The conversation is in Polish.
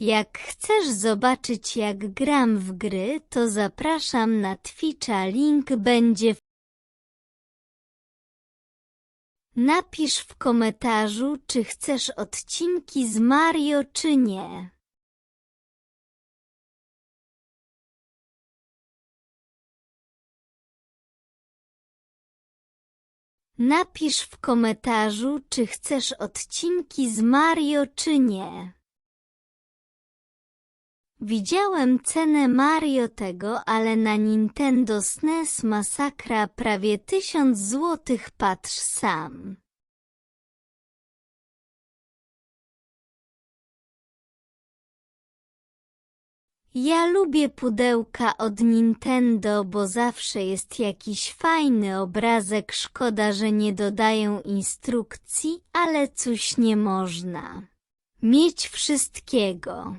Jak chcesz zobaczyć jak gram w gry, to zapraszam na Twitcha, link będzie w Napisz w komentarzu, czy chcesz odcinki z Mario, czy nie. Napisz w komentarzu, czy chcesz odcinki z Mario, czy nie. Widziałem cenę Mario tego, ale na Nintendo SNES masakra prawie tysiąc złotych patrz sam. Ja lubię pudełka od Nintendo, bo zawsze jest jakiś fajny obrazek. Szkoda, że nie dodają instrukcji, ale coś nie można. Mieć wszystkiego.